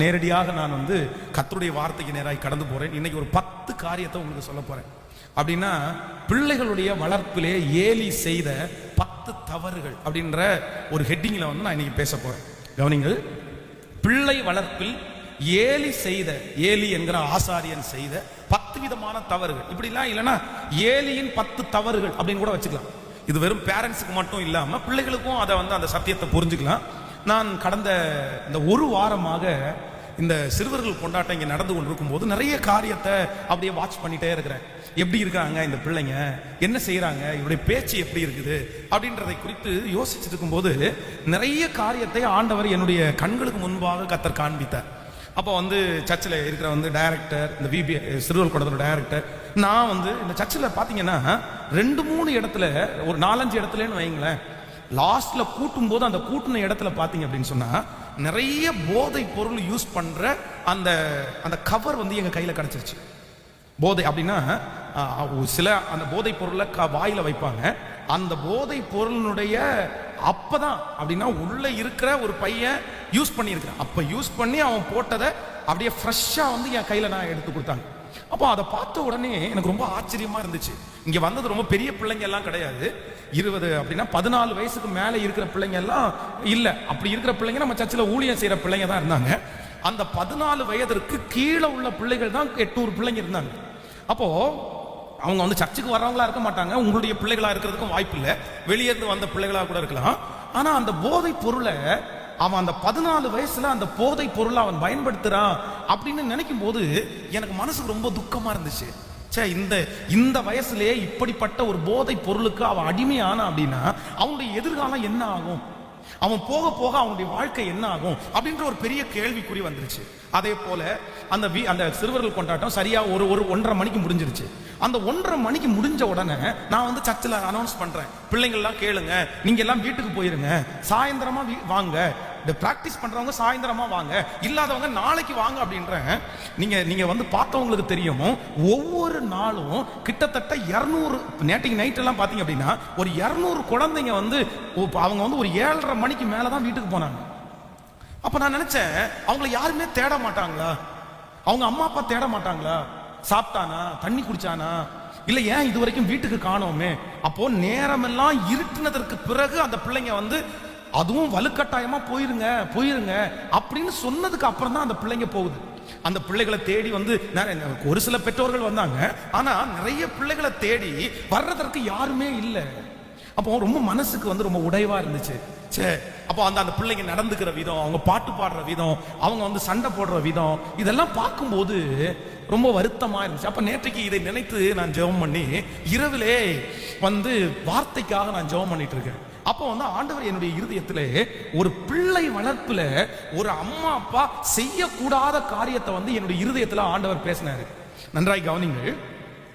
நேரடியாக நான் வந்து கத்தருடைய வார்த்தைக்கு நேராக கடந்து போறேன். இன்னைக்கு ஒரு பத்து காரியத்தை உங்களுக்கு சொல்ல போறேன். அப்படின்னா பிள்ளைகளுடைய வளர்ப்பிலே ஏலி செய்த பத்து தவறுகள் அப்படின்ற ஒரு ஹெட்டிங்கில் வந்து நான் இன்னைக்கு பேச போறேன். கவனிங்கள் பிள்ளை வளர்ப்பில் ஏலி செய்த ஏலி என்கிற ஆசாரியன் செய்த பத்து விதமான தவறுகள். இப்படிலாம் இல்லைன்னா ஏலியின் பத்து தவறுகள் அப்படின்னு கூட வச்சுக்கலாம். இது வெறும் பேரண்ட்ஸுக்கு மட்டும் இல்லாமல் பிள்ளைகளுக்கும் அதை வந்து அந்த சத்தியத்தை புரிஞ்சுக்கலாம். நான் கடந்த இந்த ஒரு வாரமாக இந்த சிறுவர்கள் கொண்டாட்டம் இங்கே நடந்து கொண்டிருக்கும் போது நிறைய காரியத்தை அப்படியே வாட்ச் பண்ணிட்டே இருக்கிறேன். எப்படி இருக்காங்க இந்த பிள்ளைங்க? என்ன செய்கிறாங்க இவருடைய பேச்சு எப்படி இருக்குது? அப்படின்றதை குறித்து யோசிச்சுட்டு இருக்கும்போது நிறைய காரியத்தை ஆண்டவர் என்னுடைய கண்களுக்கு முன்பாக கத்தர் காண்பித்தார். அப்போ வந்து சர்ச்சில் இருக்கிற வந்து டைரக்டர் இந்த விபி சிறுவர் கூடத்தோட டைரக்டர் நான் வந்து இந்த சர்ச்சில் பார்த்தீங்கன்னா ரெண்டு மூணு இடத்துல ஒரு நாலஞ்சு இடத்துலன்னு வைங்களேன். லாஸ்ட்ல கூட்டும் போது அந்த கூட்டின இடத்துல பார்த்தீங்க அப்படின்னு சொன்னா நிறைய போதை பொருள் யூஸ் பண்ற அந்த அந்த கவர் வந்து எங்க கையில கிடைச்சிருச்சு. போதை அப்படின்னா ஒரு சில அந்த போதை பொருளை க- வாயில வைப்பாங்க. அந்த போதை பொருளினுடைய அப்பதான் அப்படின்னா உள்ள இருக்கிற ஒரு பையன் யூஸ் பண்ணியிருக்கான் அப்ப யூஸ் பண்ணி அவன் போட்டதை அப்படியே ஃப்ரெஷ்ஷா வந்து என் கையில நான் எடுத்து கொடுத்தாங்க. அப்போ அதை பார்த்த உடனே எனக்கு ரொம்ப ஆச்சரியமா இருந்துச்சு. இங்க வந்தது ரொம்ப பெரிய பிள்ளைங்க எல்லாம் கிடையாது. இருபது அப்படின்னா பதினாலு வயசுக்கு மேலே இருக்கிற பிள்ளைங்க எல்லாம் இல்ல. அப்படி இருக்கிற பிள்ளைங்க நம்ம சர்ச்சில் ஊழியம் செய்யற பிள்ளைங்க தான் இருந்தாங்க. அந்த பதினாலு வயதிற்கு கீழே உள்ள பிள்ளைகள் தான் எட்நூறு பிள்ளைங்க இருந்தாங்க. அப்போ அவங்க வந்து சர்ச்சுக்கு வர்றவங்களா இருக்க மாட்டாங்க. உங்களுடைய பிள்ளைகளா இருக்கிறதுக்கும் வாய்ப்பு இல்லை. வெளியே இருந்து வந்த பிள்ளைகளா கூட இருக்கலாம். ஆனா அந்த போதை பொருளை அவன் அந்த பதினாலு வயசுல அந்த போதை பொருளை அவன் பயன்படுத்துறான் அப்படின்னு நினைக்கும் போது எனக்கு மனசுக்கு ரொம்ப துக்கமா இருந்துச்சு. ச்சே இந்த இந்த வயசுலயே இப்படிப்பட்ட ஒரு போதை பொருளுக்கு அவன் அடிமையானா அப்படின்னா அவனுடைய எதிர்காலம் என்ன ஆகும்? அவன் போக போக அவனுடைய வாழ்க்கை என்ன ஆகும் அப்படின்ற ஒரு பெரிய கேள்விக்குறி வந்துருச்சு. அதே போல அந்த வி அந்த சிறுவர்கள் கொண்டாட்டம் சரியா ஒரு ஒரு ஒன்றரை மணிக்கு முடிஞ்சிருச்சு. அந்த ஒன்றரை மணிக்கு முடிஞ்ச உடனே நான் வந்து சர்ச்சில் அனௌன்ஸ் பண்றேன். பிள்ளைங்கள்லாம் கேளுங்க நீங்க எல்லாம் வீட்டுக்கு போயிருங்க சாயந்தரமா வீ- வாங்க இந்த ப்ராக்டிஸ் பண்றவங்க சாயந்தரமா வாங்க. இல்லாதவங்க நாளைக்கு வாங்க அப்படின்றேன். நீங்க நீங்க வந்து பார்த்தவங்களுக்கு தெரியும் ஒவ்வொரு நாளும் கிட்டத்தட்ட இரநூறு நேற்றுக்கு நைட் எல்லாம் பாத்தீங்க அப்படின்னா ஒரு இரநூறு குழந்தைங்க வந்து அவங்க வந்து ஒரு ஏழரை மணிக்கு மேலதான் வீட்டுக்கு போனாங்க. அப்ப நான் நினைச்சேன் அவங்கள யாருமே தேட மாட்டாங்களா? அவங்க அம்மா அப்பா தேட மாட்டாங்களா? சாப்பிட்டானா? தண்ணி குடிச்சானா? இல்ல ஏன் இது வரைக்கும் வீட்டுக்கு காணோமே? அப்போ நேரமெல்லாம் இருட்டினதற்கு பிறகு அந்த பிள்ளைங்க வந்து அதுவும் வலுக்கட்டாயமா போயிருங்க போயிருங்க அப்படின்னு சொன்னதுக்கு அப்புறம் தான் அந்த பிள்ளைங்க போகுது. அந்த பிள்ளைகளை தேடி வந்து ஒரு சில பெற்றோர்கள் வந்தாங்க. ஆனா நிறைய பிள்ளைகளை தேடி வர்றதற்கு யாருமே இல்லை. அப்போ ரொம்ப மனசுக்கு வந்து ரொம்ப உடைவா இருந்துச்சு. சே அப்போ அந்த அந்த பிள்ளைங்க நடந்துக்கிற விதம் அவங்க பாட்டு பாடுற விதம் அவங்க வந்து சண்டை போடுற விதம் இதெல்லாம் பார்க்கும்போது ரொம்ப வருத்தமா இருந்துச்சு. அப்ப நேற்றைக்கு இதை நினைத்து நான் ஜெபம் பண்ணி இரவிலே வந்து வார்த்தைக்காக நான் ஜெபம் பண்ணிட்டு இருக்கேன். அப்போ வந்து ஆண்டவர் என்னுடைய இருதயத்தில் ஒரு பிள்ளை வளர்ப்புல ஒரு அம்மா அப்பா செய்யக்கூடாத காரியத்தை வந்து என்னுடைய இருதயத்தில் ஆண்டவர் பேசினாரு. நன்றாய் கவனிங்கள்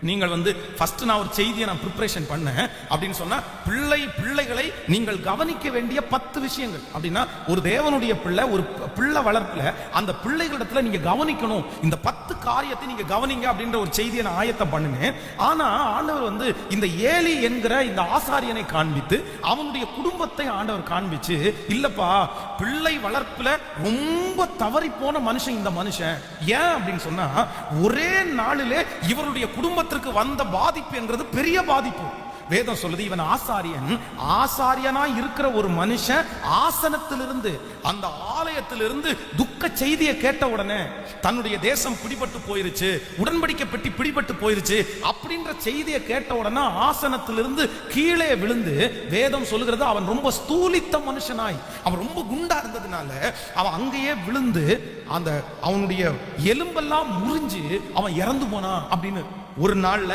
நீங்கள் வந்து ஃபர்ஸ்ட் நான் ஒரு செய்தியை நான் ப்ரிப்பரேஷன் பண்ணேன் அப்படின்னு சொன்னா பிள்ளை பிள்ளைகளை நீங்கள் கவனிக்க வேண்டிய பத்து விஷயங்கள். அப்படின்னா ஒரு தேவனுடைய பிள்ளை ஒரு பிள்ளை வளர்ப்புல அந்த பிள்ளைகளிடத்துல நீங்க கவனிக்கணும். இந்த பத்து காரியத்தை நீங்க கவனிங்க அப்படின்ற ஒரு செய்தியை நான் ஆயத்தம் பண்ணினேன். ஆனா ஆண்டவர் வந்து இந்த ஏலி என்கிற இந்த ஆசாரியனை காண்பித்து அவனுடைய குடும்பத்தை ஆண்டவர் காண்பிச்சு இல்லப்பா பிள்ளை வளர்ப்புல ரொம்ப தவறி போன மனுஷன் இந்த மனுஷன். ஏன்? அப்படின்னு சொன்னா ஒரே நாளிலே இவருடைய குடும்பத்தை குடும்பத்திற்கு வந்த பாதிப்பு என்கிறது பெரிய பாதிப்பு. வேதம் சொல்லுது இவன் ஆசாரியன். ஆசாரியனா இருக்கிற ஒரு மனுஷன் ஆசனத்திலிருந்து அந்த ஆலயத்திலிருந்து துக்க செய்தியை கேட்ட உடனே தன்னுடைய தேசம் பிடிபட்டு போயிருச்சு உடன்படிக்கை பெட்டி பிடிபட்டு போயிருச்சு அப்படின்ற செய்தியை கேட்ட உடனே ஆசனத்திலிருந்து கீழே விழுந்து வேதம் சொல்லுகிறது அவன் ரொம்ப ஸ்தூலித்த மனுஷனாய். அவன் ரொம்ப குண்டா இருந்ததுனால அவன் அங்கேயே விழுந்து அந்த அவனுடைய எலும்பெல்லாம் முறிஞ்சு அவன் இறந்து போனான் அப்படின்னு ஒரு நாள்ல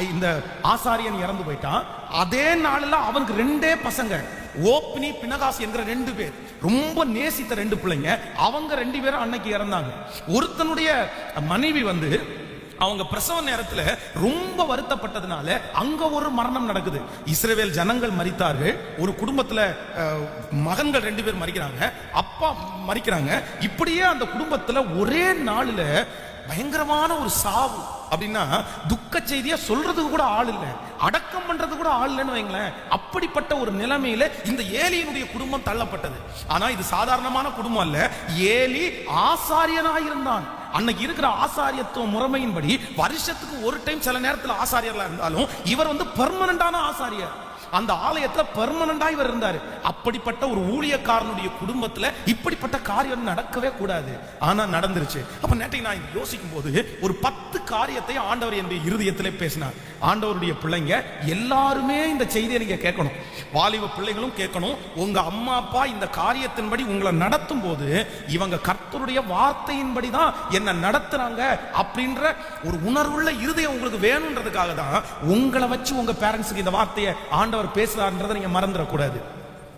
இந்த ஆசாரியன் இறந்து போயிட்டான். அதே நாள்ல அவனுக்கு ரெண்டே பசங்க. ஓப்னி பினகாஸ் என்கிற ரெண்டு பேர். ரொம்ப நேசித்த ரெண்டு பிள்ளைங்க. அவங்க ரெண்டு பேரும் அன்னைக்கு இறந்தாங்க. ஒருத்தனுடைய மனைவி வந்து அவங்க பிரசவ நேரத்துல ரொம்ப வருத்தப்பட்டதுனால அங்க ஒரு மரணம் நடக்குது. இஸ்ரேவேல் ஜனங்கள் மறித்தார்கள் ஒரு குடும்பத்துல மகன்கள் ரெண்டு பேர் மறிக்கிறாங்க அப்பா மறிக்கிறாங்க இப்படியே அந்த குடும்பத்துல ஒரே நாளில் பயங்கரமான ஒரு சாவு. அப்படின்னா துக்க செய்தியா சொல்றதுக்கு கூட ஆள் இல்லை. அடக்கம் பண்றது கூட ஆள் இல்லைன்னு வைங்களேன். அப்படிப்பட்ட ஒரு நிலைமையில இந்த ஏலியினுடைய குடும்பம் தள்ளப்பட்டது. ஆனா இது சாதாரணமான குடும்பம் அல்ல. ஏலி ஆசாரியனாக இருந்தான். அன்னைக்கு இருக்கிற ஆசாரியத்துவ முறைமையின்படி வருஷத்துக்கு ஒரு டைம் சில நேரத்தில் ஆசாரியர்களா இருந்தாலும் இவர் வந்து பெர்மனண்டான ஆசாரியர். அந்த ஆலயத்துல பெர்மனண்டா இவர் இருந்தாரு. அப்படிப்பட்ட ஒரு ஊழியக்காரனுடைய குடும்பத்துல இப்படிப்பட்ட காரியம் நடக்கவே கூடாது. ஆனா நடந்துருச்சு. அப்ப நேற்றைக்கு நான் யோசிக்கும் போது ஒரு பத்து காரியத்தை ஆண்டவர் என்னுடைய இருதயத்திலே பேசினார். ஆண்டவருடைய பிள்ளைங்க எல்லாருமே இந்த செய்தியை நீங்க கேட்கணும். வாலிப பிள்ளைகளும் கேட்கணும். உங்க அம்மா அப்பா இந்த காரியத்தின்படி உங்களை நடத்தும் போது இவங்க கர்த்தருடைய வார்த்தையின்படி தான் என்ன நடத்துறாங்க அப்படின்ற ஒரு உணர்வுள்ள இருதயம் உங்களுக்கு வேணும்ன்றதுக்காக தான் உங்களை வச்சு உங்க பேரண்ட்ஸுக்கு இந்த வார்த்தையை ஆண்டவர் பேசுறாருன்றதை நீங்க மறந்துடக்கூடாது.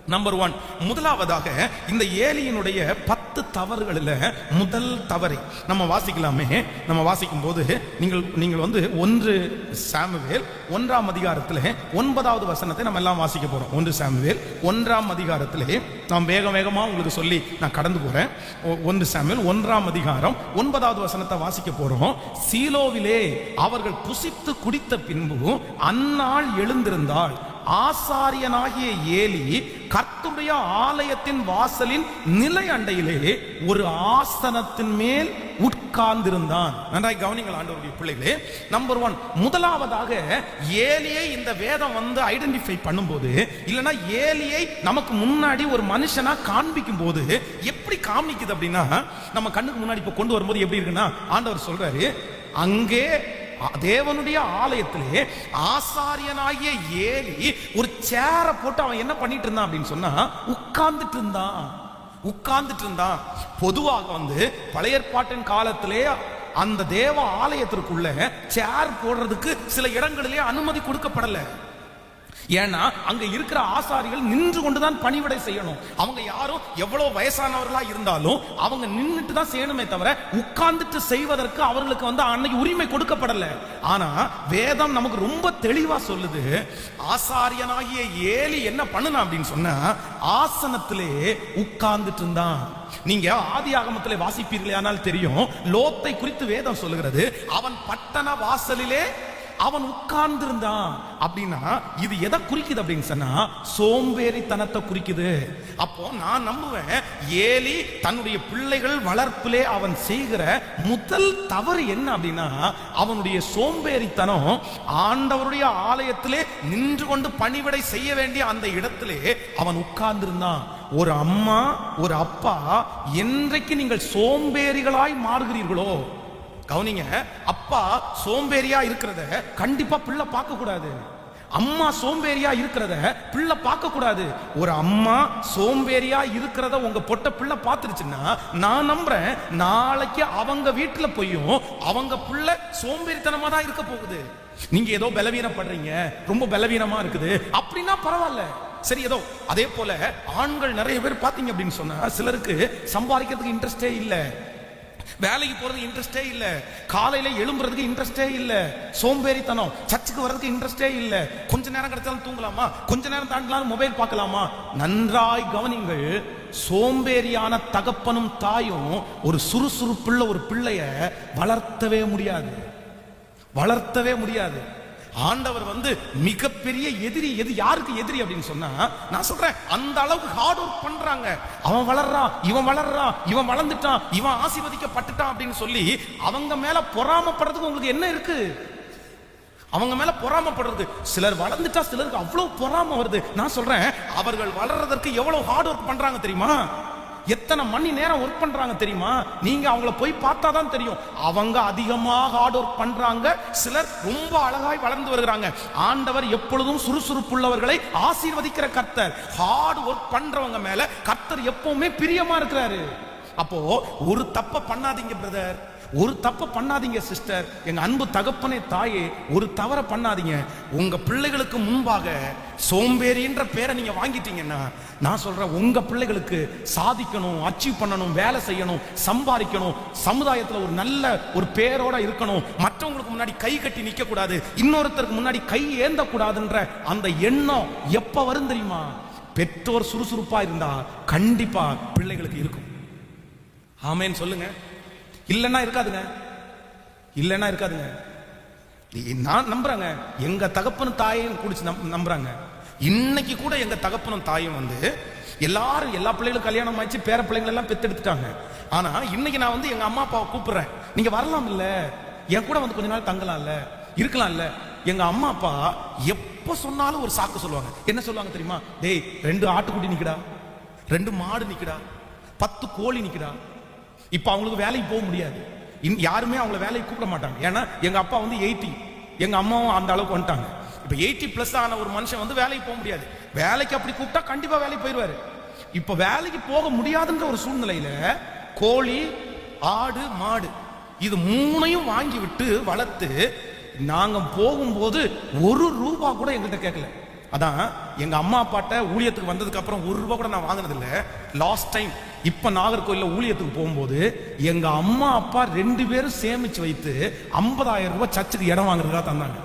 நம்பர் ஒன் முதலாவதாக இந்த ஏலியினுடைய பத்து தவறுகளில் முதல் தவறை நம்ம வாசிக்கலாமே. நம்ம வாசிக்கும் போது நீங்கள் நீங்கள் வந்து ஒன்று சாமுவேல் ஒன்றாம் அதிகாரத்தில் ஒன்பதாவது வசனத்தை நம்ம எல்லாம் வாசிக்க போறோம். ஒன்று சாமுவேல் ஒன்றாம் அதிகாரத்தில் நாம் வேக வேகமாக உங்களுக்கு சொல்லி நான் கடந்து போறேன். ஒ- ஒன்று சாமுவேல் ஒன்றாம் அதிகாரம் ஒன்பதாவது வசனத்தை வாசிக்க போறோம். சீலோவிலே அவர்கள் புசித்து குடித்த பின்பு அந்நாள் எழுந்திருந்தாள். ஆசாரியனாகிய ஏலி கர்த்துடைய ஆலயத்தின் வாசலின் நிலை அண்டையிலே ஒரு ஆசனத்தின் மேல் உட்கார்ந்திருந்தான். நன்றாய் கவனிங்கள் ஆண்டவருடைய பிள்ளைகளே. நம்பர் ஒன் முதலாவதாக ஏலியை இந்த வேதம் வந்து ஐடென்டிஃபை பண்ணும்போது இல்லைன்னா ஏலியை நமக்கு முன்னாடி ஒரு மனுஷனா காண்பிக்கும் போது எப்படி காமிக்குது அப்படின்னா நம்ம கண்ணுக்கு முன்னாடி இப்ப கொண்டு வரும்போது எப்படி இருக்குன்னா ஆண்டவர் சொல்றாரு அங்கே தேவனுடைய ஆலயத்திலே ஆசாரியனாகிய ஏலி ஒரு சேரை போட்டு அவன் என்ன பண்ணிட்டு இருந்தான் அப்படின்னு சொன்னா உட்கார்ந்துட்டு இருந்தான். உட்கார்ந்துட்டு இருந்தான். பொதுவாக வந்து பழைய ஏற்பாட்டின் காலத்திலே அந்த தேவ ஆலயத்திற்குள்ள சேர் போடுறதுக்கு சில இடங்களிலே அனுமதி கொடுக்கப்படலை. ஏன்னா அங்க இருக்கிற ஆசாரிகள் நின்று கொண்டுதான் பணிவிடை செய்யணும். அவங்க யாரும் எவ்வளவு வயசானவர்களா இருந்தாலும் அவங்க நின்றுட்டு தான் செய்யணுமே தவிர உட்கார்ந்துட்டு செய்வதற்கு அவர்களுக்கு வந்து அன்னைக்கு உரிமை கொடுக்கப்படல. ஆனா வேதம் நமக்கு ரொம்ப தெளிவா சொல்லுது ஆசாரியனாகிய ஏலி என்ன பண்ணுனா அப்படின்னு சொன்னா ஆசனத்திலே உட்கார்ந்துட்டு இருந்தான். நீங்க ஆதி ஆகமத்திலே வாசிப்பீர்களே ஆனால் தெரியும் லோத்தை குறித்து வேதம் சொல்லுகிறது அவன் பட்டண வாசலிலே அவன் உட்கார்ந்திருந்தான். அப்படின்னா இது எதை குறிக்குது அப்படின்னு சொன்னா சோம்பேறித்தனத்தை குறிக்குது. அப்போ நான் நம்புவேன் ஏலி தன்னுடைய பிள்ளைகள் வளர்ப்பிலே அவன் செய்கிற முதல் தவறு என்ன அப்படின்னா அவனுடைய சோம்பேறித்தனம் ஆண்டவருடைய ஆலயத்திலே நின்று கொண்டு பணிவிடை செய்ய வேண்டிய அந்த இடத்திலே அவன் உட்கார்ந்திருந்தான். ஒரு அம்மா ஒரு அப்பா என்றைக்கு நீங்கள் சோம்பேறிகளாய் மாறுகிறீர்களோ கவனிங்க அப்பா சோம்பேறியா இருக்கிறத கண்டிப்பா பிள்ளை பார்க்க கூடாது அம்மா சோம்பேறியா இருக்கிறத பிள்ளை பார்க்க கூடாது ஒரு அம்மா சோம்பேறியா இருக்கிறத உங்க பொட்ட பிள்ளை பார்த்துருச்சுன்னா நான் நம்புறேன் நாளைக்கு அவங்க வீட்டுல போயும் அவங்க பிள்ளை சோம்பேறித்தனமா தான் இருக்க போகுது. நீங்க ஏதோ பலவீனப்படுறீங்க ரொம்ப பலவீனமா இருக்குது. அப்படின்னா பரவாயில்ல. சரி ஏதோ அதே போல ஆண்கள் நிறைய பேர் பாத்தீங்க அப்படின்னு சொன்னா சிலருக்கு சம்பாதிக்கிறதுக்கு இன்ட்ரெஸ்டே இல்லை. வேலைக்கு போறது இன்ட்ரெஸ்டே இல்ல. காலையில எழும்புறதுக்கு இன்ட்ரெஸ்டே இல்ல. சோம்பேறித்தனம். சர்ச்சுக்கு வர்றதுக்கு இன்ட்ரெஸ்டே இல்ல. கொஞ்ச நேரம் கிடைச்சாலும் தூங்கலாமா? கொஞ்ச நேரம் தாண்டலாம் மொபைல் பார்க்கலாமா? நன்றாய் கவனிங்கள். சோம்பேறியான தகப்பனும் தாயும் ஒரு சுறுசுறுப்புள்ள ஒரு பிள்ளைய வளர்த்தவே முடியாது. வளர்த்தவே முடியாது. ஆண்டவர் வந்து மிகப்பெரிய எதிரி எது யாருக்கு எதிரி அப்படின்னு சொன்னா நான் சொல்றேன் அந்த அளவுக்கு ஹார்ட் ஒர்க் பண்றாங்க. அவன் வளர்றான் இவன் வளர்றான் இவன் வளர்ந்துட்டான் இவன் ஆசீர்வதிக்கப்பட்டுட்டான் அப்படின்னு சொல்லி அவங்க மேல பொறாமப்படுறதுக்கு உங்களுக்கு என்ன இருக்கு? அவங்க மேல பொறாமப்படுறது. சிலர் வளர்ந்துட்டா சிலருக்கு அவ்வளவு பொறாம வருது. நான் சொல்றேன் அவர்கள் வளர்றதற்கு எவ்வளவு ஹார்ட் ஒர்க் பண்றாங்க தெரியுமா? எத்தனை மணி நேரம் ஒர்க் பண்றாங்க தெரியுமா? நீங்க அவங்கள போய் பார்த்தா தான் தெரியும். அவங்க அதிகமாக ஹார்ட் ஒர்க் பண்றாங்க. சிலர் ரொம்ப அழகாய் வளர்ந்து வருகிறாங்க. ஆண்டவர் எப்பொழுதும் சுறுசுறுப்புள்ளவர்களை ஆசீர்வதிக்கிற கர்த்தர். ஹார்ட் ஒர்க் பண்றவங்க மேல கர்த்தர் எப்பவுமே பிரியமா இருக்கிறாரு. அப்போ ஒரு தப்ப பண்ணாதீங்க பிரதர் ஒரு தப்பை பண்ணாதீங்க சிஸ்டர் எங்க அன்பு தகப்பனே தாயே ஒரு தவற பண்ணாதீங்க. உங்க பிள்ளைகளுக்கு முன்பாக சோம்பேறின்ற பேரை நீங்க வாங்கிட்டீங்கன்னா நான் சொல்றேன் உங்க பிள்ளைகளுக்கு சாதிக்கணும் அச்சீவ் பண்ணணும் வேலை செய்யணும் சம்பாதிக்கணும் சமுதாயத்துல ஒரு நல்ல ஒரு பேரோட இருக்கணும். மற்றவங்களுக்கு முன்னாடி கை கட்டி நிக்க கூடாது இன்னொருத்தருக்கு முன்னாடி கை ஏந்த கூடாதுன்ற அந்த எண்ணம் எப்ப வரும் தெரியுமா? பெற்றோர் சுறுசுறுப்பா இருந்தா கண்டிப்பா பிள்ளைகளுக்கு இருக்கும். ஆமேன்னு சொல்லுங்க. இல்லைன்னா இருக்காதுங்க. இல்லைன்னா இருக்காதுங்க. நான் நம்புறேங்க. எங்க தகப்பனும் தாயையும் குடிச்சு நம்- நம்புறாங்க. இன்னைக்கு கூட எங்க தகப்பனும் தாயும் வந்து எல்லாரும் எல்லா பிள்ளைகளும் கல்யாணம் ஆயிடுச்சு பேர பிள்ளைகள் எல்லாம் பெத்தெடுத்துட்டாங்க. ஆனா இன்னைக்கு நான் வந்து எங்க அம்மா அப்பாவை கூப்பிடுறேன். நீங்க வரலாம் இல்ல? என் கூட வந்து கொஞ்ச நாள் தங்கலாம்ல இருக்கலாம்ல எங்க அம்மா அப்பா எப்ப சொன்னாலும் ஒரு சாக்கு சொல்லுவாங்க. என்ன சொல்லுவாங்க தெரியுமா? டேய் ரெண்டு ஆட்டுக்குட்டி நிக்கடா. ரெண்டு மாடு நிக்கடா. பத்து கோழி நிக்கடா. இப்போ அவங்களுக்கு வேலைக்கு போக முடியாது. இன் யாருமே அவங்கள வேலைக்கு கூப்பிட மாட்டாங்க. ஏன்னா எங்க அப்பா வந்து எயிட்டி எங்க அம்மாவும் அந்த அளவுக்கு வந்துட்டாங்க. இப்ப எயிட்டி பிளஸ் ஆன ஒரு மனுஷன் வந்து வேலைக்கு போக முடியாது. வேலைக்கு அப்படி கூப்பிட்டா கண்டிப்பா வேலைக்கு போயிடுவாரு இப்ப வேலைக்கு போக முடியாதுன்ற ஒரு சூழ்நிலையில கோழி ஆடு மாடு இது மூணையும் வாங்கி விட்டு வளர்த்து நாங்க போகும்போது ஒரு ரூபா கூட எங்கள்கிட்ட கேட்கல. அதான் எங்க அம்மா அப்பாட்ட ஊழியத்துக்கு வந்ததுக்கு அப்புறம் ஒரு ரூபா கூட நான் வாங்கினது லாஸ்ட் டைம் இப்போ நாகர்கோயிலில் ஊழியத்துக்கு போகும்போது எங்கள் அம்மா அப்பா ரெண்டு பேரும் சேமித்து வைத்து 50000 ரூபாய் சர்ச்சுக்கு இடம் வாங்குறதுக்காக தந்தாங்க.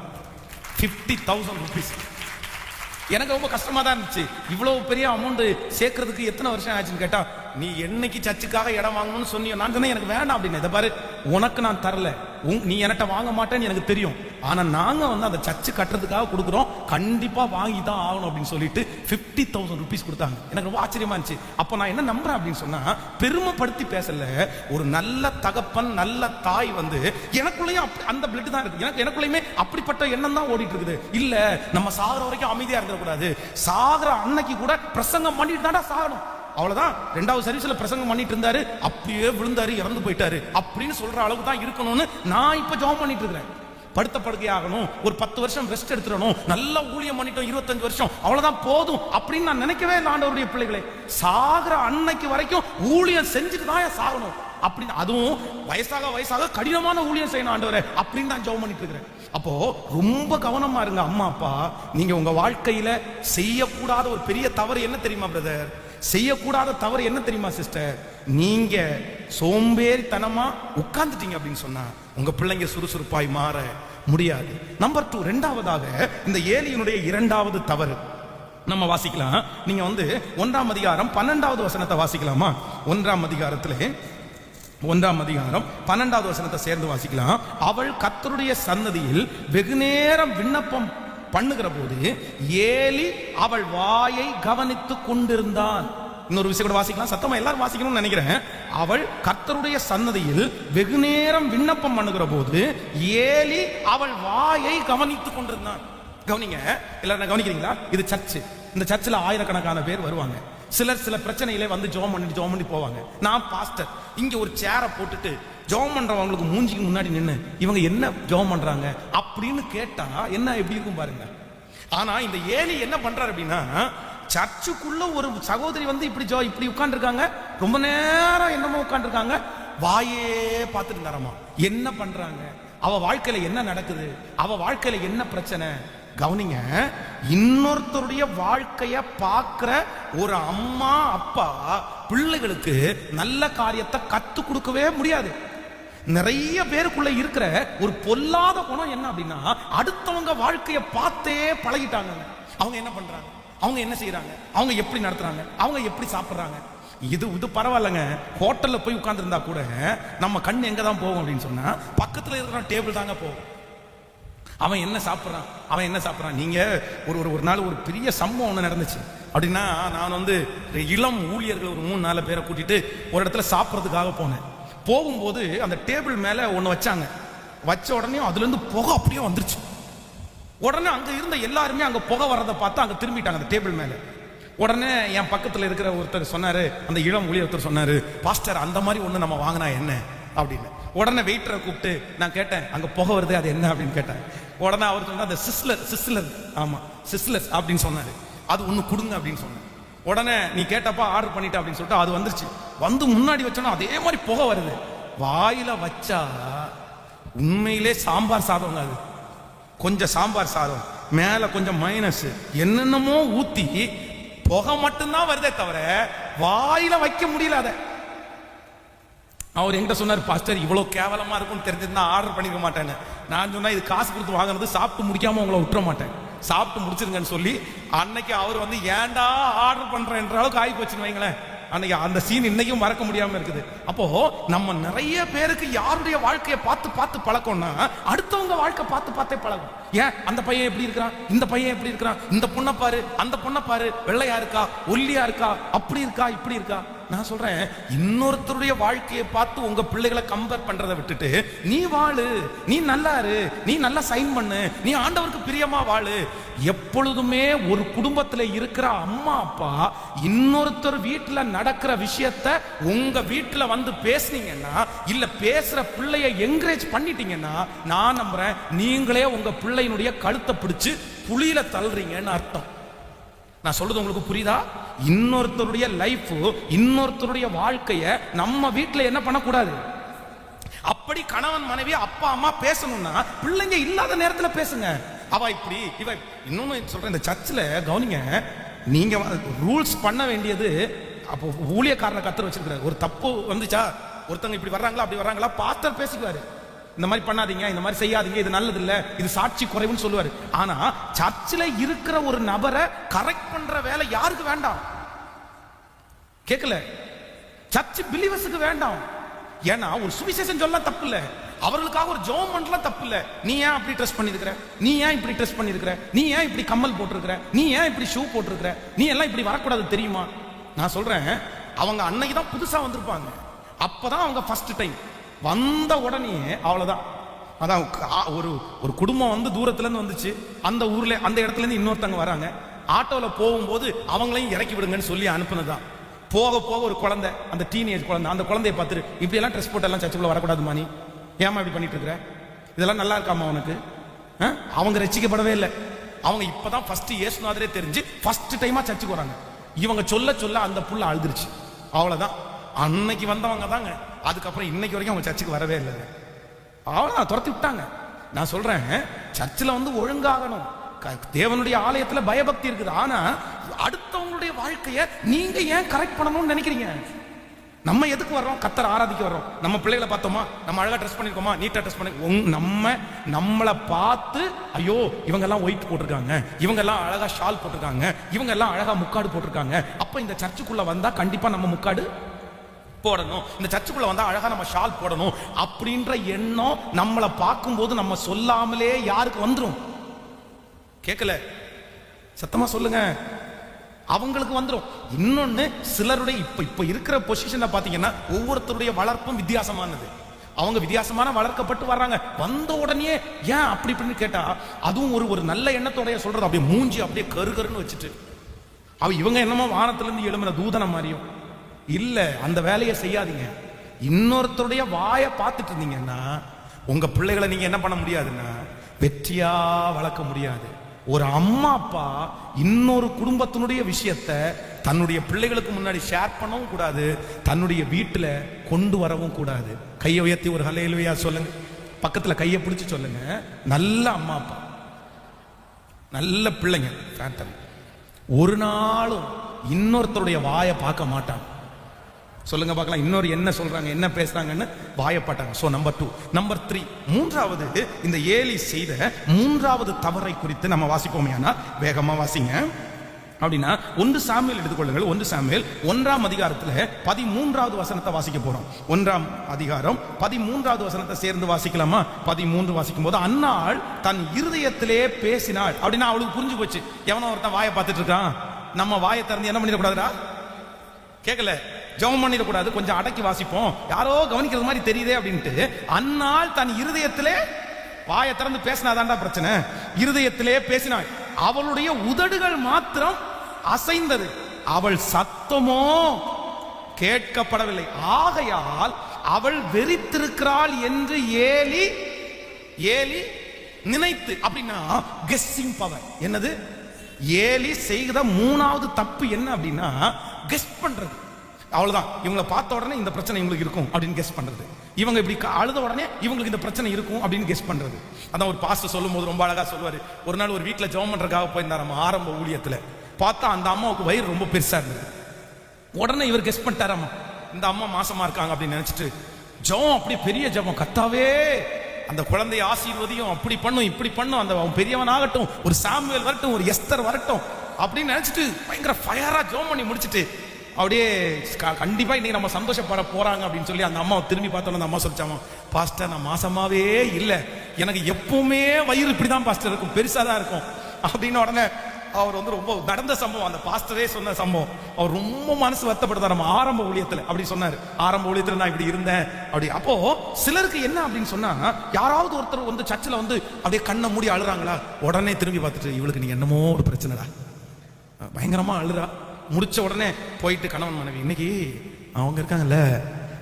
ஃபிஃப்டி தௌசண்ட் ருபீஸ் எனக்கு ரொம்ப கஷ்டமாக தான் இருந்துச்சு. இவ்வளோ பெரிய அமௌண்ட்டு சேர்க்கறதுக்கு எத்தனை வருஷம் ஆச்சுன்னு கேட்டால் நீ என்னைக்கு சர்ச்சுக்காக இடம் வாங்கணும்னு சொன்னியோ நான் சொன்னேன் எனக்கு வேண்டாம் அப்படின்னு. இதை பாரு உனக்கு நான் தரல. நீ என்கிட்ட வாங்க மாட்டேன்னு எனக்கு தெரியும். ஆனா நாங்க வந்து அந்த சர்ச்சு கட்டுறதுக்காக கொடுக்குறோம். கண்டிப்பா வாங்கி தான் ஆகணும் அப்படின்னு சொல்லிட்டு பிப்டி தௌசண்ட் ருபீஸ் கொடுத்தாங்க. எனக்கு ரொம்ப ஆச்சரியமா இருந்துச்சு. அப்போ நான் என்ன நம்புறேன் அப்படின்னு சொன்னா பெருமைப்படுத்தி பேசல. ஒரு நல்ல தகப்பன் நல்ல தாய் வந்து எனக்குள்ளேயும் அந்த பிளட் தான் இருக்கு. எனக்கு எனக்குள்ளேயுமே அப்படிப்பட்ட எண்ணம் தான் ஓடிட்டு இருக்குது. இல்ல நம்ம சாகுற வரைக்கும் அமைதியா இருந்துடக்கூடாது. சாகுற அன்னைக்கு கூட பிரசங்கம் பண்ணிட்டு தான்டா சாகணும். அவ்வளவுதான். ரெண்டாவது சர்வீஸ்ல பிரசங்கம் பண்ணிட்டு இருந்தாரு. அப்படியே விழுந்தாரு இறந்து போயிட்டாரு. அப்படின்னு சொல்ற அளவுக்கு தான் இருக்கணும்னு நான் இப்ப ஜெபம் பண்ணிட்டு இருக்கிறேன். படுத்த படுக்கை ஆகணும். ஒரு பத்து வருஷம் ரெஸ்ட் எடுத்துடணும். நல்லா ஊழியம் பண்ணிட்டோம் இருபத்தஞ்சு வருஷம். அவ்வளவுதான் போதும் அப்படின்னு நான் நினைக்கவே இல்லை ஆண்டவருடைய பிள்ளைகளே. சாகிற அன்னைக்கு வரைக்கும் ஊழியம் செஞ்சுட்டு தான் சாகணும். அப்படின்னு அதுவும் வயசாக வயசாக கடினமான ஊழியம் செய்யணும் ஆண்டவரே. அப்படின்னு தான் ஜெபம் பண்ணிட்டு இருக்கிறேன். அப்போ ரொம்ப கவனமா இருங்க. அம்மா அப்பா நீங்க உங்க வாழ்க்கையில செய்யக்கூடாத ஒரு பெரிய தவறு என்ன தெரியுமா பிரதர் செய்யக்கூடாத தவறு என்ன தெரியுமா சிஸ்டர் நீங்க சோம்பேறித்தனமா உட்கார்ந்துட்டீங்க அப்படின்னு சொன்னா உங்க பிள்ளைங்க சுறுசுறுப்பாய் மாற முடியாது. நம்பர் டூ ரெண்டாவதாக இந்த ஏலியினுடைய இரண்டாவது தவறு. நம்ம வாசிக்கலாம். நீங்க வந்து ஒன்றாம் அதிகாரம் பன்னெண்டாவது வசனத்தை வாசிக்கலாமா? ஒன்றாம் அதிகாரத்துல ஒன்றாம் அதிகாரம் பன்னெண்டாவது வசனத்தை சேர்ந்து வாசிக்கலாம். அவள் கத்தருடைய சன்னதியில் வெகு நேரம் விண்ணப்பம் பண்ணுகிற போது ஏலி அவள் வாயை கவனித்து கொண்டிருந்தான். இன்னொரு விஷயம் கூட வாசிக்கலாம். சத்தமா எல்லாரும் வாசிக்கணும்னு நினைக்கிறேன். அவள் கர்த்தருடைய சன்னதியில் வெகு நேரம் விண்ணப்பம் பண்ணுகிற போது ஏலி அவள் வாயை கவனித்துக் கொண்டிருந்தான். கவனிங்க. எல்லாரும் கவனிக்கிறீங்களா? இது சர்ச்சு. இந்த சர்ச்சில் ஆயிரக்கணக்கான பேர் வருவாங்க. சிலர் சில பிரச்சனையிலே வந்து ஜோம் பண்ணிட்டு ஜோம் பண்ணி போவாங்க. நான் பாஸ்டர் இங்க ஒரு சேரை போட்டுட்டு ஜோம் பண்றவங்களுக்கு மூஞ்சிக்கு முன்னாடி நின்று இவங்க என்ன ஜோம் பண்றாங்க? அப்படின்னு கேட்டா என்ன எப்படி இருக்கும் பாருங்க. ஆனா இந்த ஏலி என்ன பண்றாரு அப்படின்னா சர்ச்சுக்குள்ள ஒரு சகோதரி வந்து இப்படி ஜோ இப்படி உட்காந்துருக்காங்க ரொம்ப நேரம் என்னமோ உட்காந்துருக்காங்க வாயே பார்த்துட்டு இருந்தாராமா? என்ன பண்றாங்க? அவ வாழ்க்கையில என்ன நடக்குது? அவ வாழ்க்கையில என்ன பிரச்சனை? கவனிங்க இன்னொருத்தருடைய வாழ்க்கைய பார்க்கிற ஒரு அம்மா அப்பா பிள்ளைகளுக்கு நல்ல காரியத்தை கத்து கொடுக்கவே முடியாது. நிறைய பேருக்குள்ள இருக்கிற ஒரு பொல்லாத குணம் என்ன அப்படின்னா அடுத்தவங்க வாழ்க்கைய பார்த்தே பழகிட்டாங்க. அவங்க என்ன பண்றாங்க? அவங்க என்ன செய்யறாங்க அவங்க எப்படி நடத்துறாங்க? அவங்க எப்படி சாப்பிடுறாங்க? இது இது பரவாயில்லைங்க. ஹோட்டல்ல போய் உட்கார்ந்திருந்தா கூட நம்ம கண் எங்க தான் போகும் அப்படின்னு சொன்னா பக்கத்துல இருக்கிற டேபிள் தாங்க போகும். அவன் என்ன சாப்பிட்றான்? அவன் என்ன சாப்பிட்றான்? நீங்கள் ஒரு ஒரு ஒரு நாள் ஒரு பெரிய சம்பவம் ஒன்று நடந்துச்சு. அப்படின்னா நான் வந்து இளம் ஊழியர்கள் ஒரு மூணு நாலு பேரை கூட்டிட்டு ஒரு இடத்துல சாப்பிட்றதுக்காக போனேன். போகும்போது அந்த டேபிள் மேலே ஒன்று வச்சாங்க. வச்ச உடனே அதுலேருந்து புகை அப்படியே வந்துருச்சு. உடனே அங்கே இருந்த எல்லாருமே அங்கே புகை வர்றதை பார்த்து அங்கே திரும்பிட்டாங்க அந்த டேபிள் மேலே. உடனே என் பக்கத்தில் இருக்கிற ஒருத்தர் சொன்னார் அந்த இளம் ஊழியர் ஒருத்தர் சொன்னார் பாஸ்டர் அந்த மாதிரி ஒன்று நம்ம வாங்கினா என்ன? அப்படின்னு. உடனே வெயிட்டரை கூப்பிட்டு நான் கேட்டேன் அங்கே புகை வருது அது என்ன? அப்படின்னு கேட்டேன் உடனே அவர் சொன்னார் அந்த சிஸ்லர் சிஸ்லர். ஆமாம் சிஸ்லர் அப்படின்னு சொன்னார். அது ஒன்று கொடுங்க அப்படின்னு சொன்னேன் உடனே நீ கேட்டப்பா ஆர்டர் பண்ணிட்ட அப்படின்னு சொல்லிட்டு அது வந்துருச்சு. வந்து முன்னாடி வச்சோன்னா அதே மாதிரி புகை வருது. வாயில வச்சா உண்மையிலே சாம்பார் சாதம் அது. கொஞ்சம் சாம்பார் சாதம் மேல கொஞ்சம் மைனஸ் என்னென்னமோ ஊத்தி புகை மட்டும்தான் வருதே தவிர வாயில வைக்க முடியல அதை. அவர் என்கிட்ட சொன்னார் பாஸ்டர் இவ்வளோ கேவலமாக இருக்கும்னு தெரிஞ்சிருந்தா ஆர்டர் பண்ணிக்க மாட்டேன்னு. நான் சொன்னால் இது காசு கொடுத்து வாங்கினது சாப்பிட்டு முடிக்காமல் உங்களை விட்டுற மாட்டேன். சாப்பிட்டு முடிச்சிருங்கன்னு சொல்லி அன்னைக்கு அவர் வந்து ஏன்டா ஆர்டர் பண்ணுறேன்ற அளவுக்கு ஆகி போச்சுன்னு வைங்களேன். அன்னைக்கு அந்த சீன் இன்னைக்கும் மறக்க முடியாம இருக்குது. அப்போ நம்ம நிறைய பேருக்கு யாருடைய வாழ்க்கையை பார்த்து பார்த்து பழக்கம்னா அடுத்தவங்க வாழ்க்கை பார்த்து பார்த்தே பழகும். ஏன்? அந்த பையன் எப்படி இருக்கிறான்? இந்த பையன் எப்படி இருக்கிறான்? இந்த பொண்ணை பாரு அந்த பொண்ணை பாரு. வெள்ளையா இருக்கா? ஒல்லியா இருக்கா? அப்படி இருக்கா? இப்படி இருக்கா? நான் சொல்றேன் இன்னொருத்தருடைய வாழ்க்கையை பார்த்து உங்க பிள்ளைகளை கம்பேர் பண்றதை விட்டுட்டு நீ வாழு நீ நல்லா இரு நீ நல்லா சைன் பண்ணு நீ ஆண்டவருக்கு பிரியமா வாழு. எப்பொழுதுமே ஒரு குடும்பத்துல இருக்கிற அம்மா அப்பா இன்னொருத்தர் வீட்டுல நடக்கிற விஷயத்த உங்க வீட்டுல வந்து பேசுனீங்கன்னா இல்ல பேசுற பிள்ளைய என்கரேஜ் பண்ணிட்டீங்கன்னா நான் நம்புறேன் நீங்களே உங்க பிள்ளையினுடைய கழுத்தை பிடிச்சு புளியில தள்ளுறீங்கன்னு அர்த்தம். நான் சொல்றது உங்களுக்கு புரியுதா? இன்னொருத்தருடைய லைஃப் இன்னொருத்தருடைய வாழ்க்கைய நம்ம வீட்டில் என்ன பண்ணக்கூடாது? அப்படி கணவன் மனைவி அப்பா அம்மா பேசணும்னா பிள்ளைங்க இல்லாத நேரத்துல பேசுங்க. அவ இப்படி இவ இன்னொன்னு சொல்றேன் இந்த சர்ச்சில் கவனிங்க நீங்க ரூல்ஸ் பண்ண வேண்டியது அப்போ ஊழியக்காரனை கத்துற வச்சிருக்கிறார். ஒரு தப்பு வந்துச்சா? ஒருத்தங்க இப்படி வர்றாங்களா அப்படி வர்றாங்களா? பாஸ்டர் பேசிக்குவாரு. இந்த மாதிரி பண்ணாதீங்க இந்த மாதிரி செய்யாதீங்க இது நல்லது இல்ல இது சாட்சி குறைவுன்னு சொல்லுவாரு. ஆனா சர்ச்சில் இருக்கிற ஒரு நபரை கரெக்ட் பண்ற வேலை யாருக்கு வேண்டாம்? கேட்கல சர்ச் பிலிவர்ஸுக்கு வேண்டாம். ஏன்னா ஒரு சுவிசேஷம் சொல்ல தப்பு இல்ல அவர்களுக்காக ஒரு ஜோம் பண்ணலாம் தப்பு இல்ல நீ ஏன் அப்படி ட்ரெஸ் பண்ணிருக்கிற? நீ ஏன் இப்படி ட்ரெஸ் பண்ணிருக்கிற? நீ ஏன் இப்படி கம்மல் போட்டிருக்கிற? நீ ஏன் இப்படி ஷூ போட்டிருக்கிற? நீ எல்லாம் இப்படி வரக்கூடாது தெரியுமா? நான் சொல்றேன் அவங்க அன்னைக்கு தான் புதுசா வந்திருப்பாங்க. அப்பதான் அவங்க ஃபர்ஸ்ட் டைம் வந்த உடனே அவ்வளோதான் அதான் ஒரு ஒரு குடும்பம் வந்து தூரத்துலேருந்து வந்துச்சு. அந்த ஊரில் அந்த இடத்துல இருந்து வராங்க. ஆட்டோவில் போகும்போது அவங்களையும் இறக்கி விடுங்கன்னு சொல்லி அனுப்புனதுதான். போக போக ஒரு குழந்தை அந்த டீனேஜ் குழந்தை அந்த குழந்தைய பார்த்துட்டு இப்படியெல்லாம் ட்ரெஸ் போட்டு எல்லாம் சர்ச்சுக்குள்ள வரக்கூடாதுமா நீ ஏமா இப்படி பண்ணிட்டு இருக்கிற? இதெல்லாம் நல்லா இருக்காமா உனக்கு? அவங்க ரசிக்கப்படவே இல்லை. அவங்க இப்பதான் ஃபர்ஸ்ட் ஏசுநாதரே தெரிஞ்சு ஃபர்ஸ்ட் டைமா சர்ச்சுக்கு வராங்க. இவங்க சொல்ல சொல்ல அந்த புள்ள அழுதுருச்சு. அவ்வளவுதான். அன்னைக்கு வந்தவங்க தாங்க. அதுக்கப்புறம் இன்னைக்கு வரைக்கும் அவங்க சர்ச்சுக்கு வரவே இல்லை. அவ்வளோதான் துரத்தி விட்டாங்க. நான் சொல்றேன் சர்ச்சில் வந்து ஒழுங்காகணும். க- தேவனுடைய ஆலயத்தில் பயபக்தி இருக்குது. ஆனா அடுத்தவங்களுடைய வாழ்க்கையை நீங்க ஏன் கரெக்ட் பண்ணணும்னு நினைக்கிறீங்க? நம்ம எதுக்கு வர்றோம்? கத்தர் ஆராதிக்க வர்றோம். நம்ம பிள்ளைகளை பார்த்தோமா? நம்ம அழகா ட்ரெஸ் பண்ணிருக்கோமா? நீட்டா ட்ரெஸ் பண்ணி நம்ம நம்மளை பார்த்து ஐயோ இவங்க எல்லாம் ஒயிட் போட்டிருக்காங்க. இவங்க எல்லாம் அழகா ஷால் போட்டிருக்காங்க. இவங்க எல்லாம் அழகா முக்காடு போட்டிருக்காங்க. அப்ப இந்த சர்ச்சுக்குள்ள வந்தா கண்டிப்பா நம்ம முக்காடு போடணும். இந்த சர்ச்சுக்குள்ள வந்தா அழகா நம்ம ஷால் போடணும் அப்படின்ற எண்ணம் நம்மளை பார்க்கும்போது நம்ம சொல்லாமலே யாருக்கு வந்துடும் கேட்கல சத்தமா சொல்லுங்க. அவங்களுக்கு வந்துடும் இன்னொன்னு சிலருடைய இப்ப இப்ப இருக்கிற பொசிஷன்ல பாத்தீங்கன்னா ஒவ்வொருத்தருடைய வளர்ப்பும் வித்தியாசமானது. அவங்க வித்தியாசமான வளர்க்கப்பட்டு வர்றாங்க. வந்த உடனே ஏன் அப்படி இப்படின்னு கேட்டா அதுவும் ஒரு ஒரு நல்ல எண்ணத்தோடைய சொல்றது அப்படியே மூஞ்சி அப்படியே கரு கருன்னு வச்சுட்டு. அவ இவங்க என்னமோ வானத்துல இருந்து தூதனம் மாதிரியும். இல்ல அந்த வேலையை செய்யாதீங்க. இன்னொருத்தருடைய வாயை பார்த்துட்டு இருந்தீங்கன்னா உங்க பிள்ளைகளை நீங்க என்ன பண்ண முடியாதுன்னா வெற்றியா வளர்க்க முடியாது. ஒரு அம்மா அப்பா இன்னொரு குடும்பத்தினுடைய விஷயத்தை தன்னுடைய பிள்ளைகளுக்கு முன்னாடி ஷேர் பண்ணவும் கூடாது தன்னுடைய வீட்டுல கொண்டு வரவும் கூடாது. கையை உயர்த்தி ஒரு ஹலையிலுவையா சொல்லுங்க. பக்கத்துல கையை பிடிச்சு சொல்லுங்க. நல்ல அம்மா அப்பா. நல்ல பிள்ளைங்க ஃபேண்டம் ஒரு நாளும் இன்னொருத்தருடைய வாயை பார்க்க மாட்டான். சொல்லுங்க பார்க்கலாம். இன்னொரு என்ன சொல்றாங்க என்ன பேசுறாங்கன்னு வாயப்பட்டாங்க so number two number three மூன்றாவது இந்த ஏலி செய்த மூன்றாவது தவறை குறித்து நம்ம வாசிப்போமேனா வேகமா வாசிங்க. அப்படின்னா ஒன்று சாமியல் எடுத்துக்கொள்ளுங்கள். ஒன்று சாமியல் ஒன்றாம் அதிகாரத்துல பதிமூன்றாவது வசனத்தை வாசிக்க போறோம். ஒன்றாம் அதிகாரம் பதிமூன்றாவது வசனத்தை சேர்ந்து வாசிக்கலாமா? பதிமூன்று வாசிக்கும் போது அன்னாள் தன் இருதயத்திலே பேசினாள். அப்படின்னா அவளுக்கு புரிஞ்சு போச்சு. எவனோ ஒருத்தன் வாயை பார்த்துட்டு இருக்கான். நம்ம வாயை திறந்து என்ன பண்ணிடக்கூடாதுடா? கேட்கல ஜெபம் பண்ணிடக்கூடாது கொஞ்சம் அடக்கி வாசிப்போம். யாரோ கவனிக்கிறது மாதிரி தெரியுதே அப்படின்ட்டு அந்நாள் தன் இருதயத்திலே வாயை திறந்து பேசினாதான்டா பிரச்சனை. இருதயத்திலே பேசினாள் அவளுடைய உதடுகள் மாத்திரம் அசைந்தது. அவள் சத்தமோ கேட்கப்படவில்லை. ஆகையால் அவள் வெறித்திருக்கிறாள் என்று ஏலி ஏலி நினைத்து அப்படின்னா கெஸ்ஸிங் பவர் என்னது? ஏலி செய்த மூணாவது தப்பு என்ன அப்படின்னா கெஸ்ட் பண்றது. அவ்வளவுதான். இவங்களை பார்த்த உடனே இந்த பிரச்சனை இவங்களுக்கு இருக்கும் அப்படின்னு கெஸ் பண்றது. இவங்க இப்படி அழுத உடனே இவங்களுக்கு இந்த பிரச்சனை இருக்கும் அப்படின்னு கெஸ் பண்றது. அதான் ஒரு பாஸ்டர் சொல்லும் போது ரொம்ப அழகா சொல்லுவாரு. ஒரு நாள் ஒரு வீட்டில் ஜெபம் பண்றதுக்காக போயிருந்தாராம் ஆரம்ப ஊழியத்துல. பார்த்தா அந்த அம்மாவுக்கு வயிறு ரொம்ப பெருசா இருந்தது. உடனே இவர் கெஸ் பண்ணிட்டாராமா இந்த அம்மா மாசமா இருக்காங்க அப்படின்னு நினைச்சிட்டு ஜெபம் அப்படி பெரிய ஜெபம் கத்தாவே. அந்த குழந்தைய ஆசீர்வதியும் அப்படி பண்ணும் இப்படி பண்ணும் அந்த அவன் பெரியவன் ஆகட்டும் ஒரு சாமுவேல் வரட்டும் ஒரு எஸ்தர் வரட்டும் அப்படின்னு நினைச்சிட்டு பயங்கர ஃபயரா ஜெபம் பண்ணி முடிச்சிட்டு அப்படியே க- கண்டிப்பா இன்னைக்கு நம்ம சந்தோஷப்பட போகிறாங்க அப்படின்னு சொல்லி அந்த அம்மா திரும்பி பார்த்தோன்னே அந்த அம்மா சொல்லிச்சாமா பாஸ்டர் நான் மாசமாவே இல்லை. எனக்கு எப்பவுமே வயிறு இப்படி தான் பாஸ்டர் இருக்கும். பெருசாக தான் இருக்கும். அப்படின்னு உடனே அவர் வந்து ரொம்ப நடந்த சம்பவம் அந்த பாஸ்டரே சொன்ன சம்பவம். அவர் ரொம்ப மனசு வருத்தப்படுதார் நம்ம ஆரம்ப ஊழியத்தில் அப்படி சொன்னார். ஆரம்ப ஊழியத்தில் நான் இப்படி இருந்தேன். அப்படி. அப்போ சிலருக்கு என்ன அப்படின்னு சொன்னா யாராவது ஒருத்தர் வந்து சர்ச்சில் வந்து அப்படியே கண்ணை மூடி அழுறாங்களா? உடனே திரும்பி பார்த்துட்டு இவளுக்கு நீ என்னமோ ஒரு பிரச்சனைடா. பயங்கரமா அழுறா. முடிச்ச உடனே போயிட்டு கணவன் மனைவி இன்னைக்கு அவங்க இருக்காங்கல்ல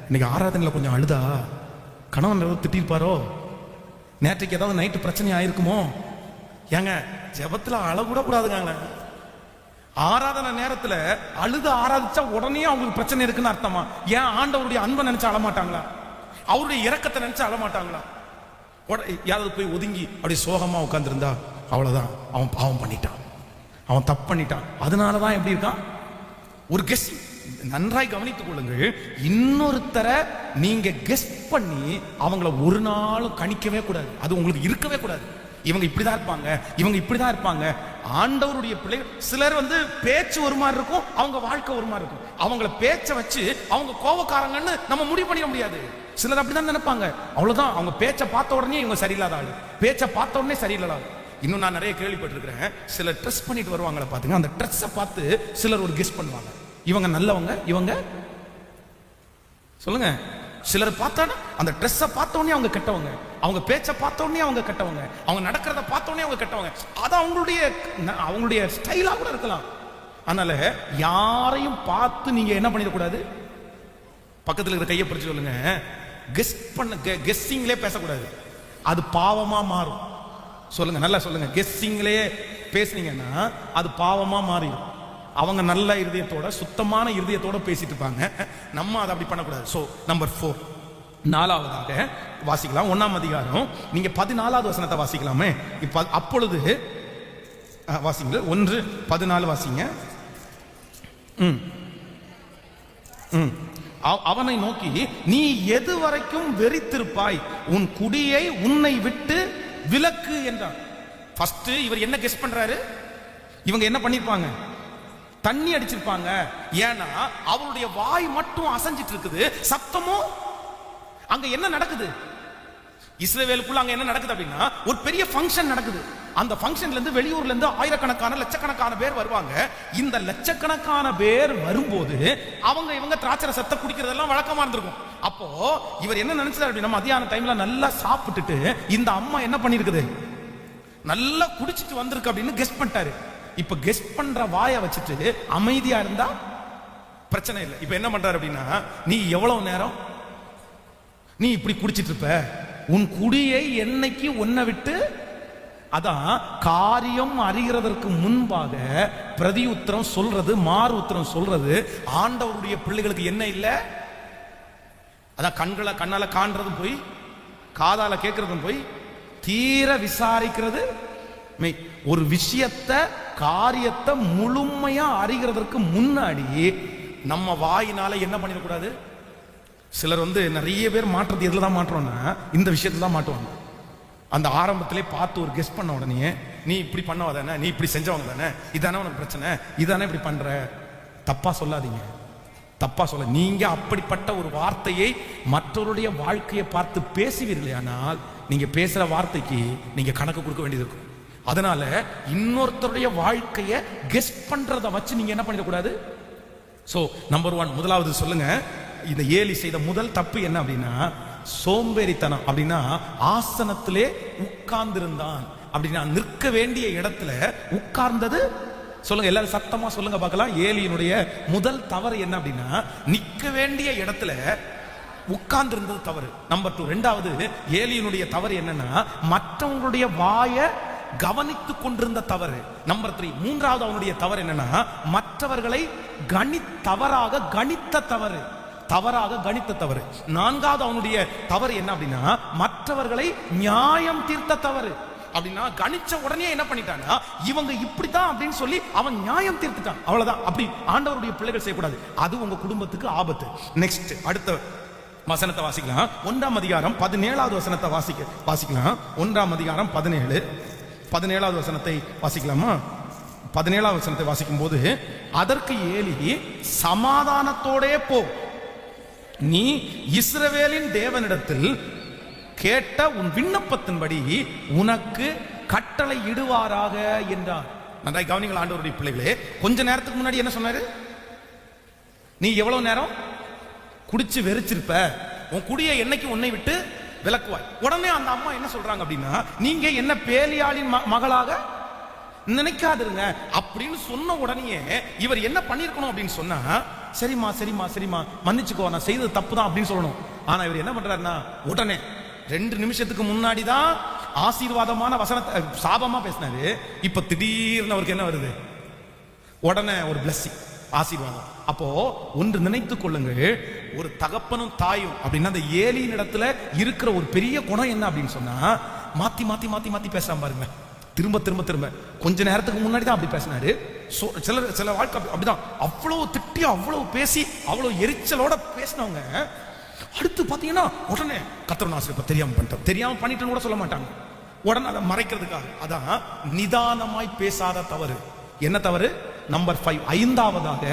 இன்னைக்கு ஆராதனையில் கொஞ்சம் அழுதா? கணவன் ஏதாவது திட்டிருப்பாரோ? நேற்றுக்கு ஏதாவது நைட்டு பிரச்சனை ஆயிருக்குமோ? ஏங்க ஜபத்தில் அழகூட கூடாதுங்க ஆராதனை நேரத்தில் அழுது ஆராதிச்சா உடனே அவங்களுக்கு பிரச்சனை இருக்குன்னு அர்த்தமா? ஏன் ஆண்டவருடைய அன்பை நினைச்சு அழமாட்டாங்களா? அவருடைய இறக்கத்தை நினைச்சு அழமாட்டாங்களா? உட- யாராவது போய் ஒதுங்கி அப்படி சோகமாக உட்காந்துருந்தா அவ்வளோதான் அவன் பாவம் பண்ணிட்டான். அவன் தப்பு பண்ணிட்டான். அதனால தான் எப்படி இருக்கான்? ஒரு கெஸ் நன்றாய் கவனித்துக் கொள்ளுங்கள். இன்னொருத்தரை நீங்க கெஸ் பண்ணி அவங்கள ஒரு நாளும் கணிக்கவே கூடாது. அது உங்களுக்கு இருக்கவே கூடாது. இவங்க இப்படிதான் இருப்பாங்க இவங்க இப்படிதான் இருப்பாங்க. ஆண்டவருடைய பிள்ளை சிலர் வந்து பேச்சு ஒரு மாதிரி இருக்கும் அவங்க வாழ்க்கை ஒரு மாதிரி இருக்கும். அவங்கள பேச்சை வச்சு அவங்க கோவக்காரங்கன்னு நம்ம முடிவு பண்ணிட முடியாது. சிலர் அப்படிதான் நினைப்பாங்க. அவ்வளவுதான். அவங்க பேச்சை பார்த்த உடனே இவங்க சரியில்லாத ஆளு. பேச்சை பார்த்த உடனே சரியில்லாத ஆளு. இன்னும் நான் நிறைய கேள்விப்பட்டிருக்கிறேன். சிலர் ட்ரெஸ் பண்ணிட்டு வருவாங்கள பாத்துங்க. அந்த ட்ரெஸ்ஸை பார்த்து சிலர் ஒரு கெஸ் பண்ணுவாங்க. இவங்க நல்லவங்க இவங்க சொல்லுங்க. சிலர் பார்த்தானா? அந்த ட்ரெஸ்ஸை பார்த்தோன்னே அவங்க கெட்டவங்க. அவங்க பேச்சை பார்த்தோன்னே அவங்க கெட்டவங்க. அவங்க நடக்கிறத பார்த்தோன்னே அவங்க கெட்டவங்க. அது அவங்களுடைய ந- அவங்களுடைய ஸ்டைலாக கூட இருக்கலாம். அதனால யாரையும் பார்த்து நீங்க என்ன பண்ணிடக்கூடாது பக்கத்தில் இருக்கிற கையை பிடிச்சு சொல்லுங்க. கெஸ் பண்ண கெஸ்ஸிங்லே பேசக்கூடாது. அது பாவமா மாறும். சொல்லுங்க நல்லா சொல்லுங்க. கெஸ்ஸிங்லேயே பேசுனீங்கன்னா அது பாவமா மாறிடும். அவங்க நல்ல இருதயத்தோட சுத்தமான இருதயத்தோட பேசிட்டு இருப்பாங்க. நம்ம அதை அப்படி பண்ணக்கூடாது. ஸோ நம்பர் ஃபோர் நாலாவதாக வாசிக்கலாம். ஒன்றாம் அதிகாரம். நீங்க பதினாலாவது வசனத்தை வாசிக்கலாமே. இப்ப அப்பொழுது வாசிங்க ஒன்று பதினாலு வாசிங்க. ம். அவ- அவனை நோக்கி நீ எது வரைக்கும் வெறித்திருப்பாய்? உன் குடியை உன்னை விட்டு விலக்கு என்றான் ஃபர்ஸ்ட் இவர் என்ன கெஸ் பண்றாரு? இவங்க என்ன பண்ணிருப்பாங்க? தண்ணி அடிச்சிருப்பாங்க. ஏன்னா அவருடைய வாய் மட்டும் அசைஞ்சிட்டு இருக்குது. சத்தமும் அங்க என்ன நடக்குது? இஸ்ரேவேலுக்குள்ள அங்க என்ன நடக்குது அப்படின்னா ஒரு பெரிய ஃபங்க்ஷன் நடக்குது. அந்த ஃபங்க்ஷன்ல இருந்து வெளியூர்ல இருந்து ஆயிரக்கணக்கான லட்சக்கணக்கான பேர் வருவாங்க. இந்த லட்சக்கணக்கான பேர் வரும்போது அவங்க இவங்க திராட்சை சத்தை குடிக்கிறதெல்லாம் வழக்கமா இருந்திருக்கும். அப்போ இவர் என்ன நினைச்சார் அப்படின்னா மத்தியான டைம்ல நல்லா சாப்பிட்டுட்டு இந்த அம்மா என்ன பண்ணிருக்குது? நல்லா குடிச்சிட்டு வந்திருக்கு அப்படின்னு கெஸ் பண்ணிட்டாரு. இப்ப கெஸ்ட் பண்ற வாயை வச்சுட்டு அமைதியா இருந்தா பிரச்சனை இல்லை. இப்ப என்ன பண்றாரு அப்படின்னா நீ எவ்வளவு நேரம் நீ இப்படி குடிச்சிட்டு இருப்ப? உன் குடியை என்னைக்கு உன்னை விட்டு அதான் காரியம் அறிகிறதற்கு முன்பாக பிரதி உத்தரம் சொல்றது மாறு உத்தரம் சொல்றது. ஆண்டவருடைய பிள்ளைகளுக்கு என்ன இல்லை? அதான் கண்களை கண்ணால காண்றதும் போய் காதால கேட்கறதும் போய் தீர விசாரிக்கிறது. மெய் ஒரு விஷயத்த காரியத்தை முழுமையா அறிகிறதற்கு முன்னாடி நம்ம வாயினால என்ன பண்ணிடக்கூடாது? சிலர் வந்து நிறைய பேர் மாற்றுறது எதுல தான் மாட்டுறோம்னா இந்த விஷயத்துல தான் மாட்டுவாங்க அந்த ஆரம்பத்திலே பார்த்து ஒரு கெஸ் பண்ண உடனே நீ இப்படி பண்ணவ தானே? நீ இப்படி செஞ்சவங்க தானே? இதானே உனக்கு பிரச்சனை? இதானே இப்படி பண்ற? தப்பா சொல்லாதீங்க. தப்பா சொல்ல. நீங்க அப்படிப்பட்ட ஒரு வார்த்தையை மற்றவருடைய வாழ்க்கையை பார்த்து பேசுவீர்களேயானால் நீங்க பேசுற வார்த்தைக்கு நீங்க கணக்கு கொடுக்க வேண்டியது இருக்கும். அதனால இன்னொருத்தருடைய வாழ்க்கையை கெஸ் பண்றதை வச்சு நீங்க என்ன பண்ணிடக்கூடாது சோ நம்பர் ஒன் முதலாவது சொல்லுங்க. இந்த ஏலி செய்த முதல் தப்பு என்ன அப்படின்னா சோம்பேறித்தனம் அப்படின்னா ஆசனத்திலே உட்கார்ந்திருந்தான். அப்படின்னா நிற்க வேண்டிய இடத்துல உட்கார்ந்தது. சொல்லுங்க எல்லாரும் சத்தமா சொல்லுங்க பார்க்கலாம். ஏலியினுடைய முதல் தவறு என்ன அப்படின்னா நிக்க வேண்டிய இடத்துல உட்கார்ந்து இருந்தது தவறு. நம்பர் டூ ரெண்டாவது ஏலியினுடைய தவறு என்னன்னா மற்றவங்களுடைய வாயை கவனித்துக் கொண்டிருந்த தவறு. நம்பர் த்ரீ மூன்றாவது அவனுடைய தவறு என்னன்னா மற்றவர்களை கணி தவறாக கணித்த தவறு. தவறாக கணித்த தவறு. நான்காவது அவனுடைய தவறு என்ன அப்படின்னா மற்றவர்களை நியாயம் தீர்த்த தவறு. அப்படின்னா கணிச்ச உடனே என்ன பண்ணிட்டான்னா இவங்க இப்படித்தான் அப்படின்னு சொல்லி அவன் நியாயம் தீர்த்துட்டான். அவ்வளவுதான். அப்படி ஆண்டவருடைய பிள்ளைகள் செய்யக்கூடாது. அது உங்க குடும்பத்துக்கு ஆபத்து. நெக்ஸ்ட் அடுத்த வசனத்தை வாசிக்கலாம். ஒன்றாம் அதிகாரம் பதினேழாவது வசனத்தை வாசிக்க வாசிக்கலாம். ஒன்றாம் அதிகாரம் பதினேழு. பதினேழாவது வசனத்தை வாசிக்கலாமா? பதினேழாவது வசனத்தை வாசிக்கும் போது அதற்கு ஏலி சமாதானத்தோடே போ. நீ இஸ்ரவேலின் தேவனிடத்தில் கேட்ட உன் விண்ணப்பத்தின்படி உனக்கு கட்டளை இடுவாராக என்றார். நன்றாய் கவனிங்கள் ஆண்டவருடைய பிள்ளைகளே கொஞ்ச நேரத்துக்கு முன்னாடி என்ன சொன்னாரு? நீ எவ்வளவு நேரம் குடிச்சு வெறிச்சிருப்ப? உன் குடியை என்னைக்கு உன்னை விட்டு விளக்குவாய் உடனே அந்த அம்மா என்ன சொல்றாங்க அப்படின்னா நீங்க என்ன பேலியாளின் ம- மகளாக நினைக்காதிருங்க அப்படின்னு சொன்ன உடனே இவர் என்ன பண்ணிருக்கணும் அப்படின்னு சொன்னா சரிம்மா சரிம்மா சரிம்மா. மன்னிச்சுக்கோ நான் செய்தது தப்பு தான் அப்படின்னு சொல்லணும். ஆனா இவர் என்ன பண்றாருன்னா உடனே ரெண்டு நிமிஷத்துக்கு முன்னாடி தான் ஆசீர்வாதமான வசனத்தை சாபமா பேசினாரு. இப்ப திடீர்னு அவருக்கு என்ன வருது? உடனே ஒரு பிளஸ்ஸிங் ஆசீர்வாதம். அப்போ ஒன்று நினைத்து கொள்ளுங்கள் ஒரு தகப்பனும் தாயும் அப்படின்னா அந்த ஏலியின் இடத்துல இருக்கிற ஒரு பெரிய குணம் என்ன அப்படின்னு சொன்னா மாத்தி மாத்தி மாத்தி மாத்தி பேசாம பாருங்க. திரும்ப திரும்ப திரும்ப. கொஞ்ச நேரத்துக்கு முன்னாடி தான் அப்படி பேசினாரு. சில சில வாழ்க்கை அப்படிதான். அவ்வளவு திட்டி அவ்வளவு பேசி அவ்வளவு எரிச்சலோட பேசினவங்க அடுத்து பாத்தீங்கன்னா உடனே கத்திரன் ஆசிரியப்ப தெரியாம பண்ணிட்டோம். தெரியாம பண்ணிட்டேன்னு கூட சொல்ல மாட்டாங்க. உடனே அதை மறைக்கிறதுக்காக. அதான் நிதானமாய் பேசாத தவறு. என்ன தவறு? நம்பர் ஃபைவ் ஐந்தாவதாக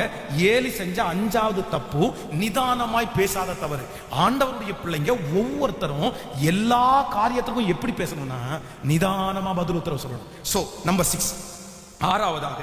ஏலி செஞ்ச அஞ்சாவது தப்பு நிதானமாய் பேசாத தவறு. ஆண்டவருடைய பிள்ளைங்க ஒவ்வொருத்தரும் எல்லா காரியத்துக்கும் எப்படி பேசணும்னா நிதானமா பதில் உத்தரவு சொல்லணும். சோ நம்பர் சிக்ஸ் ஆறாவதாக